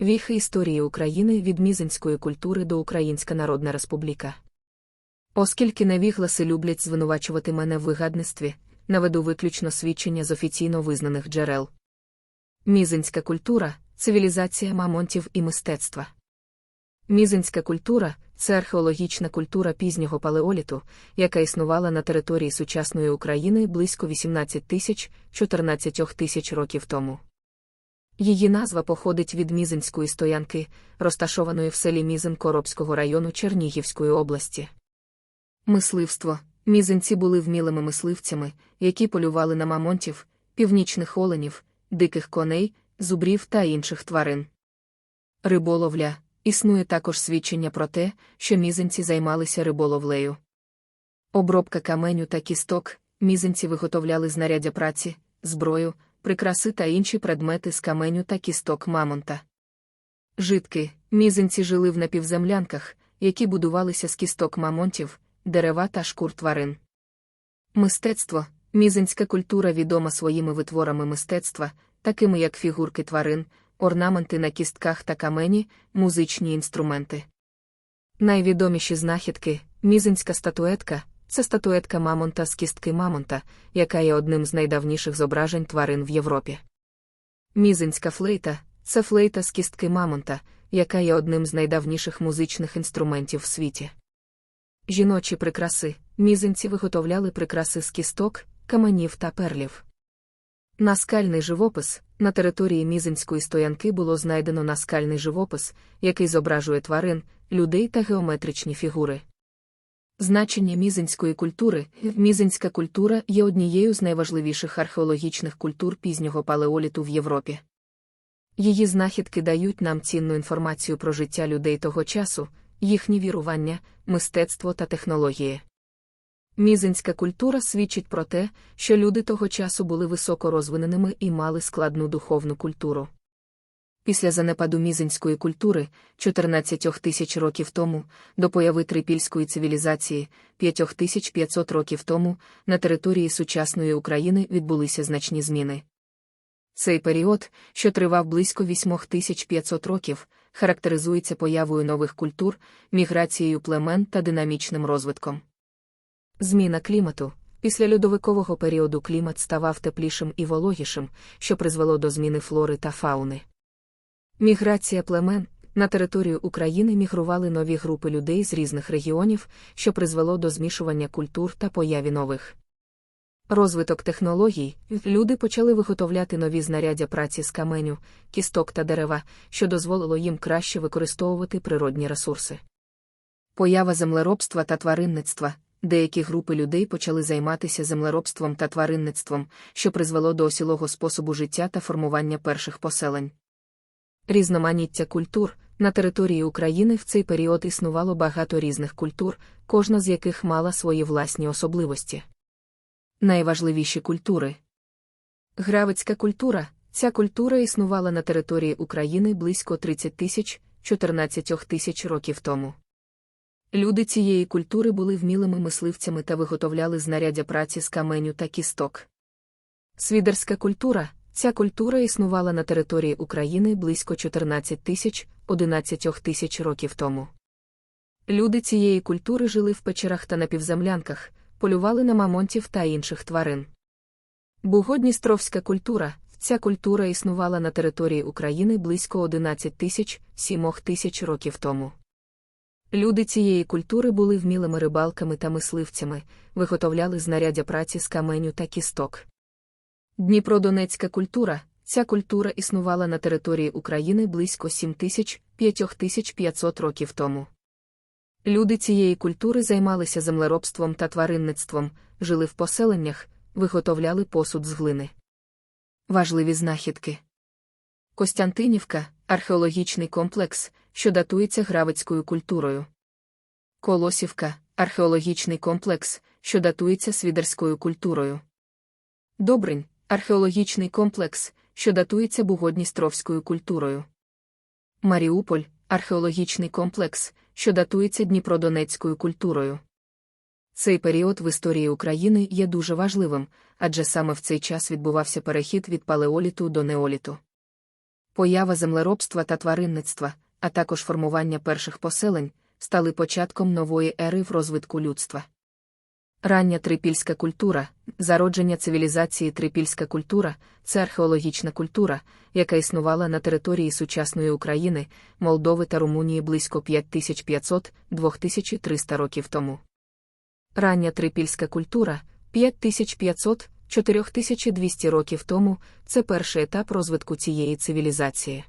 Віхи історії України від мізинської культури до Українська Народна Республіка. Оскільки невігласи люблять звинувачувати мене в вигадництві, наведу виключно свідчення з офіційно визнаних джерел. Мізинська культура цивілізація мамонтів і мистецтва. Мізинська культура це археологічна культура пізнього палеоліту, яка існувала на території сучасної України близько 18 тисяч 14 тисяч років тому. Її назва походить від Мізинської стоянки, розташованої в селі Мізин Коробського району Чернігівської області. Мисливство. Мізинці були вмілими мисливцями, які полювали на мамонтів, північних оленів, диких коней, зубрів та інших тварин. Риболовля. Існує також свідчення про те, що мізинці займалися риболовлею. Обробка каменю та кісток, мізинці виготовляли знаряддя праці, зброю, прикраси та інші предмети з каменю та кісток мамонта. Житки, мізинці жили в напівземлянках, які будувалися з кісток мамонтів, дерева та шкур тварин. Мистецтво, мізинська культура відома своїми витворами мистецтва, такими як фігурки тварин, орнаменти на кістках та камені, музичні інструменти. Найвідоміші знахідки мізинська статуетка це статуетка мамонта з кістки мамонта, яка є одним з найдавніших зображень тварин в Європі. Мізинська флейта це флейта з кістки мамонта, яка є одним з найдавніших музичних інструментів в світі. Жіночі прикраси мізинці виготовляли прикраси з кісток, каменів та перлів. Наскальний живопис на території Мізинської стоянки було знайдено наскальний живопис, який зображує тварин, людей та геометричні фігури. Значення мізинської культури мізинська культура є однією з найважливіших археологічних культур пізнього палеоліту в Європі. Її знахідки дають нам цінну інформацію про життя людей того часу, їхні вірування, мистецтво та технології. Мізинська культура свідчить про те, що люди того часу були високо розвиненими і мали складну духовну культуру. Після занепаду мізинської культури, 14 тисяч років тому, до появи трипільської цивілізації, 5500 років тому, на території сучасної України відбулися значні зміни. Цей період, що тривав близько 8500 років, характеризується появою нових культур, міграцією племен та динамічним розвитком. Зміна клімату. Після льодовикового періоду клімат ставав теплішим і вологішим, що призвело до зміни флори та фауни. Міграція племен на територію України мігрували нові групи людей з різних регіонів, що призвело до змішування культур та появі нових. Розвиток технологій люди почали виготовляти нові знаряддя праці з каменю, кісток та дерева, що дозволило їм краще використовувати природні ресурси. Поява землеробства та тваринництва. Деякі групи людей почали займатися землеробством та тваринництвом, що призвело до осілого способу життя та формування перших поселень. Різноманіття культур на території України в цей період існувало багато різних культур, кожна з яких мала свої власні особливості. Найважливіші культури Гравицька культура. Ця культура існувала на території України близько 30 тисяч 14 тисяч років тому. Люди цієї культури були вмілими мисливцями та виготовляли знаряддя праці з каменю та кісток. Свідерська культура ця культура існувала на території України близько 14 тисяч 11 тисяч років тому. Люди цієї культури жили в печерах та напівземлянках, полювали на мамонтів та інших тварин. Бугодністровська культура ця культура існувала на території України близько 11 тисяч 7 тисяч років тому. Люди цієї культури були вмілими рибалками та мисливцями, виготовляли знаряддя праці з каменю та кісток. Дніпродонецька культура ця культура існувала на території України близько 7500 років тому. Люди цієї культури займалися землеробством та тваринництвом, жили в поселеннях, виготовляли посуд з глини. Важливі знахідки Костянтинівка археологічний комплекс, що датується гравицькою культурою. Колосівка археологічний комплекс, що датується свідерською культурою. Добринь археологічний комплекс, що датується Бугодністровською культурою. Маріуполь археологічний комплекс, що датується Дніпродонецькою культурою. Цей період в історії України є дуже важливим, адже саме в цей час відбувався перехід від палеоліту до неоліту. Поява землеробства та тваринництва, а також формування перших поселень, стали початком нової ери в розвитку людства. Рання трипільська культура, зародження цивілізації трипільська культура це археологічна культура, яка існувала на території сучасної України, Молдови та Румунії близько 5500-2300 років тому. Рання трипільська культура 5500-4200 років тому це перший етап розвитку цієї цивілізації.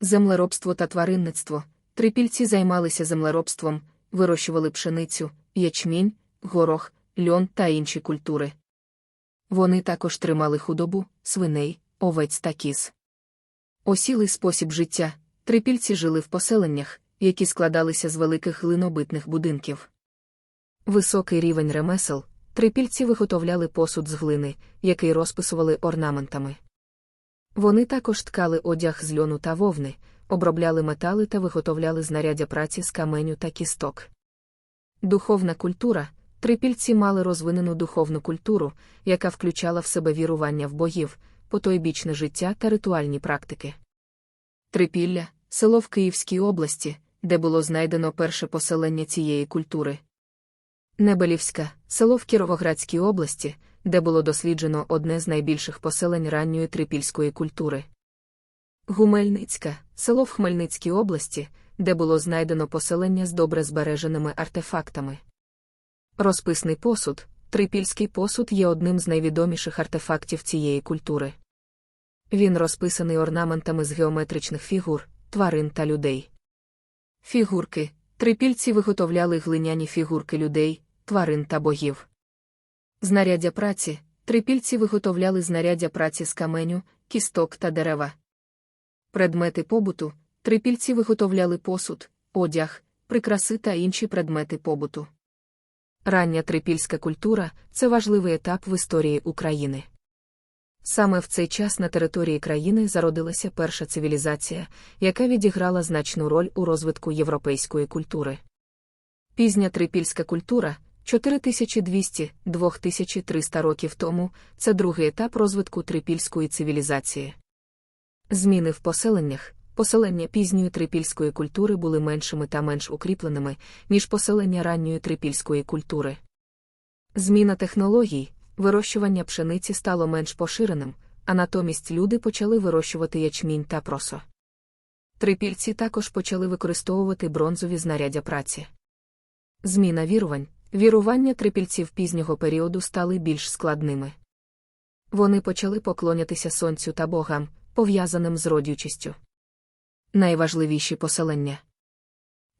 Землеробство та тваринництво. Трипільці займалися землеробством, вирощували пшеницю, ячмінь, горох, льон та інші культури. Вони також тримали худобу, свиней, овець та кіз. Осілий спосіб життя. Трипільці жили в поселеннях, які складалися з великих глинобитних будинків. Високий рівень ремесел. Трипільці виготовляли посуд з глини, який розписували орнаментами. Вони також ткали одяг з льону та вовни, обробляли метали та виготовляли знаряддя праці з каменю та кісток. Духовна культура трипільці мали розвинену духовну культуру, яка включала в себе вірування в богів, потойбічне життя та ритуальні практики. Трипілля село в Київській області, де було знайдено перше поселення цієї культури. Небелівська село в Кіровоградській області, де було досліджено одне з найбільших поселень ранньої трипільської культури. Гумельницька село в Хмельницькій області, де було знайдено поселення з добре збереженими артефактами. Розписний посуд, трипільський посуд є одним з найвідоміших артефактів цієї культури. Він розписаний орнаментами з геометричних фігур, тварин та людей. Фігурки трипільці виготовляли глиняні фігурки людей, тварин та богів. Знаряддя праці трипільці виготовляли знаряддя праці з каменю, кісток та дерева. Предмети побуту трипільці виготовляли посуд, одяг, прикраси та інші предмети побуту. Рання трипільська культура це важливий етап в історії України. Саме в цей час на території країни зародилася перша цивілізація, яка відіграла значну роль у розвитку європейської культури. Пізня трипільська культура 4200-2300 років тому це другий етап розвитку трипільської цивілізації. Зміни в поселеннях. Поселення пізньої трипільської культури були меншими та менш укріпленими, ніж поселення ранньої трипільської культури. Зміна технологій, вирощування пшениці стало менш поширеним, а натомість люди почали вирощувати ячмінь та просо. Трипільці також почали використовувати бронзові знаряддя праці. Зміна вірувань, вірування трипільців пізнього періоду стали більш складними. Вони почали поклонятися сонцю та богам, пов'язаним з родючістю. Найважливіші поселення.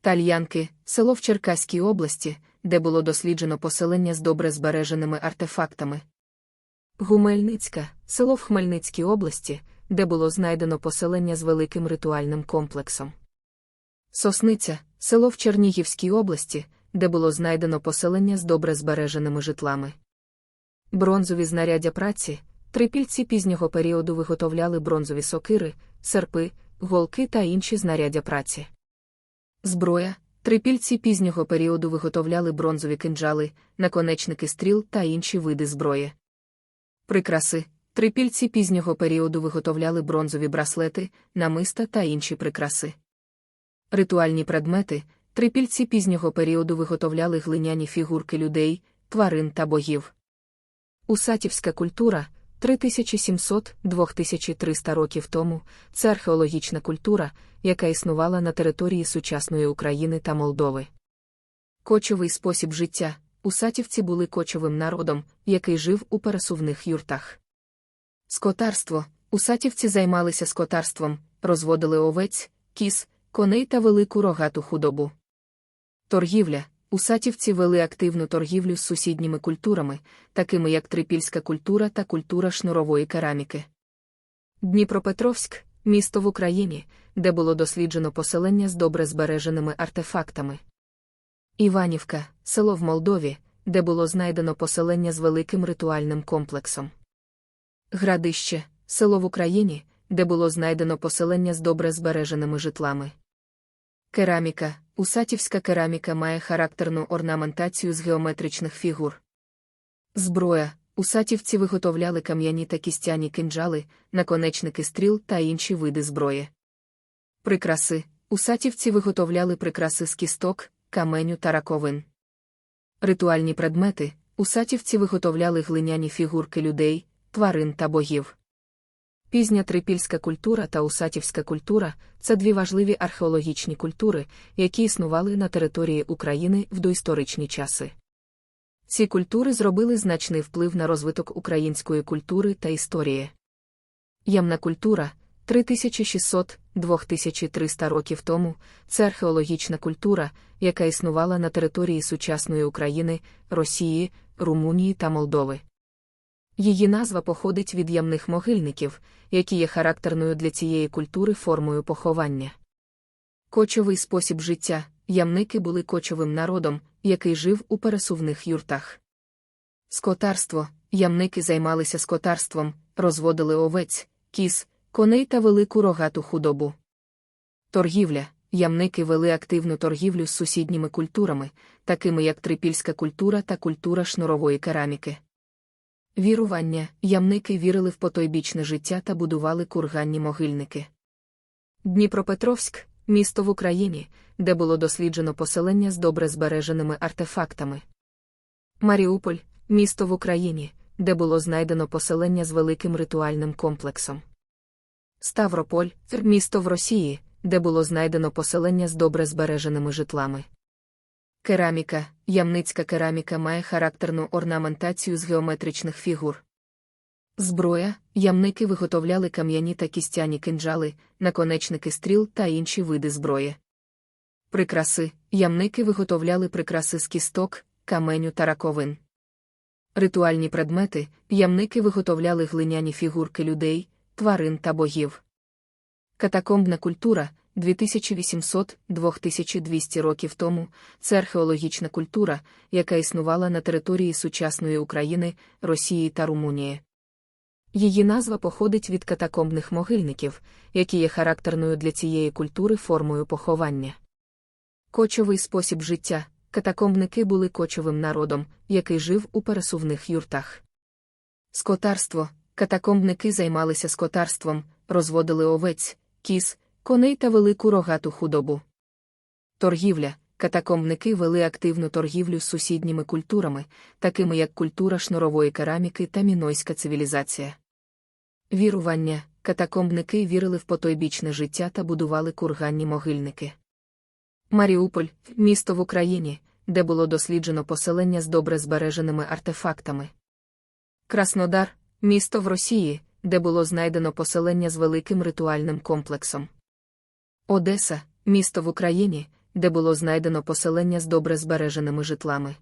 Тальянки, село в Черкаській області, де було досліджено поселення з добре збереженими артефактами. Гумельницька, село в Хмельницькій області, де було знайдено поселення з великим ритуальним комплексом. Сосниця, село в Чернігівській області, де було знайдено поселення з добре збереженими житлами. Бронзові знаряддя праці, трипільці пізнього періоду виготовляли бронзові сокири, серпи, голки та інші знаряддя праці. Зброя, трипільці пізнього періоду виготовляли бронзові кинджали, наконечники стріл та інші види зброї. Прикраси, трипільці пізнього періоду виготовляли бронзові браслети, намиста та інші прикраси. Ритуальні предмети, трипільці пізнього періоду виготовляли глиняні фігурки людей, тварин та богів. Усатівська культура 3700-2300 років тому це археологічна культура, яка існувала на території сучасної України та Молдови. Кочовий спосіб життя усатівці були кочовим народом, який жив у пересувних юртах. Скотарство усатівці займалися скотарством, розводили овець, кіз, коней та велику рогату худобу. Торгівля Усатівці вели активну торгівлю з сусідніми культурами, такими як трипільська культура та культура шнурової кераміки. Дніпропетровськ місто в Україні, де було досліджено поселення з добре збереженими артефактами. Іванівка село в Молдові, де було знайдено поселення з великим ритуальним комплексом. Градище село в Україні, де було знайдено поселення з добре збереженими житлами. Кераміка Усатівська кераміка має характерну орнаментацію з геометричних фігур. Зброя Усатівці виготовляли кам'яні та кістяні кинджали, наконечники стріл та інші види зброї. Прикраси Усатівці виготовляли прикраси з кісток, каменю та раковин. Ритуальні предмети Усатівці виготовляли глиняні фігурки людей, тварин та богів. Пізня трипільська культура та усатівська культура це дві важливі археологічні культури, які існували на території України в доісторичні часи. Ці культури зробили значний вплив на розвиток української культури та історії. Ямна культура 3600-2300 років тому це археологічна культура, яка існувала на території сучасної України, Росії, Румунії та Молдови. Її назва походить від ямних могильників, які є характерною для цієї культури формою поховання. Кочовий спосіб життя ямники були кочовим народом, який жив у пересувних юртах. Скотарство ямники займалися скотарством, розводили овець, кіз, коней та велику рогату худобу. Торгівля ямники вели активну торгівлю з сусідніми культурами, такими як трипільська культура та культура шнурової кераміки. Вірування ямники вірили в потойбічне життя та будували курганні могильники. Дніпропетровськ місто в Україні, де було досліджено поселення з добре збереженими артефактами. Маріуполь місто в Україні, де було знайдено поселення з великим ритуальним комплексом. Ставрополь місто в Росії, де було знайдено поселення з добре збереженими житлами. Кераміка, ямницька кераміка має характерну орнаментацію з геометричних фігур. Зброя, ямники виготовляли кам'яні та кістяні кинджали, наконечники стріл та інші види зброї. Прикраси, ямники виготовляли прикраси з кісток, каменю та раковин. Ритуальні предмети, ямники виготовляли глиняні фігурки людей, тварин та богів. Катакомбна культура 2800-2200 років тому це археологічна культура, яка існувала на території сучасної України, Росії та Румунії. Її назва походить від катакомбних могильників, які є характерною для цієї культури формою поховання. Кочовий спосіб життя катакомбники були кочовим народом, який жив у пересувних юртах. Скотарство катакомбники займалися скотарством, розводили овець, кіз, коней та велику рогату худобу. Торгівля катакомбники вели активну торгівлю з сусідніми культурами, такими як культура шнурової кераміки та мінойська цивілізація. Вірування катакомбники вірили в потойбічне життя та будували курганні могильники. Маріуполь місто в Україні, де було досліджено поселення з добре збереженими артефактами. Краснодар місто в Росії, де було знайдено поселення з великим ритуальним комплексом. Одеса місто в Україні, де було знайдено поселення з добре збереженими житлами.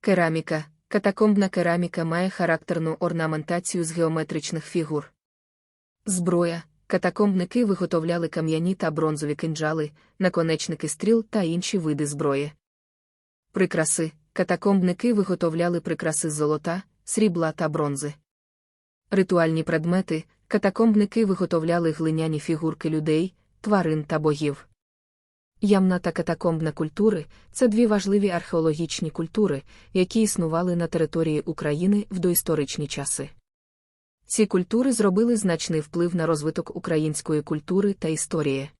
Кераміка катакомбна кераміка має характерну орнаментацію з геометричних фігур. Зброя катакомбники виготовляли кам'яні та бронзові кинджали, наконечники стріл та інші види зброї. Прикраси катакомбники виготовляли прикраси з золота, срібла та бронзи. Ритуальні предмети катакомбники виготовляли глиняні фігурки людей, тварин та богів. Ямна та катакомбна культури це дві важливі археологічні культури, які існували на території України в доісторичні часи. Ці культури зробили значний вплив на розвиток української культури та історії.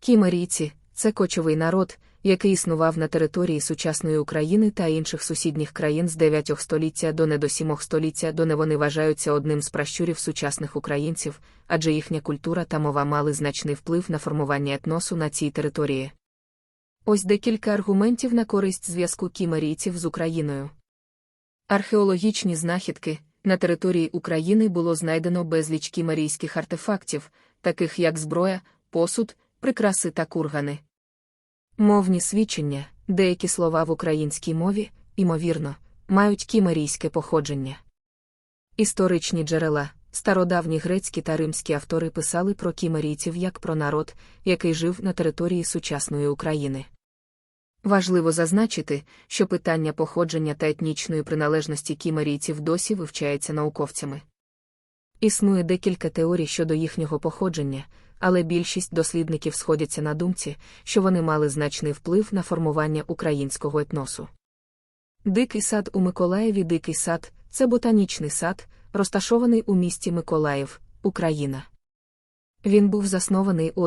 Кімерійці це кочовий народ, який існував на території сучасної України та інших сусідніх країн з 9 століття до не до 7 століття, до не вони вважаються одним з пращурів сучасних українців, адже їхня культура та мова мали значний вплив на формування етносу на цій території. Ось декілька аргументів на користь зв'язку кімерійців з Україною. Археологічні знахідки на території України було знайдено безліч кімерійських артефактів, таких як зброя, посуд, прикраси та кургани. Мовні свідчення, деякі слова в українській мові, ймовірно, мають кімерійське походження. Історичні джерела, стародавні грецькі та римські автори писали про кімерійців як про народ, який жив на території сучасної України. Важливо зазначити, що питання походження та етнічної приналежності кімерійців досі вивчається науковцями. Існує декілька теорій щодо їхнього походження, але більшість дослідників сходяться на думці, що вони мали значний вплив на формування українського етносу. Дикий сад у Миколаєві Дикий сад це ботанічний сад, розташований у місті Миколаїв, Україна. Він був заснований у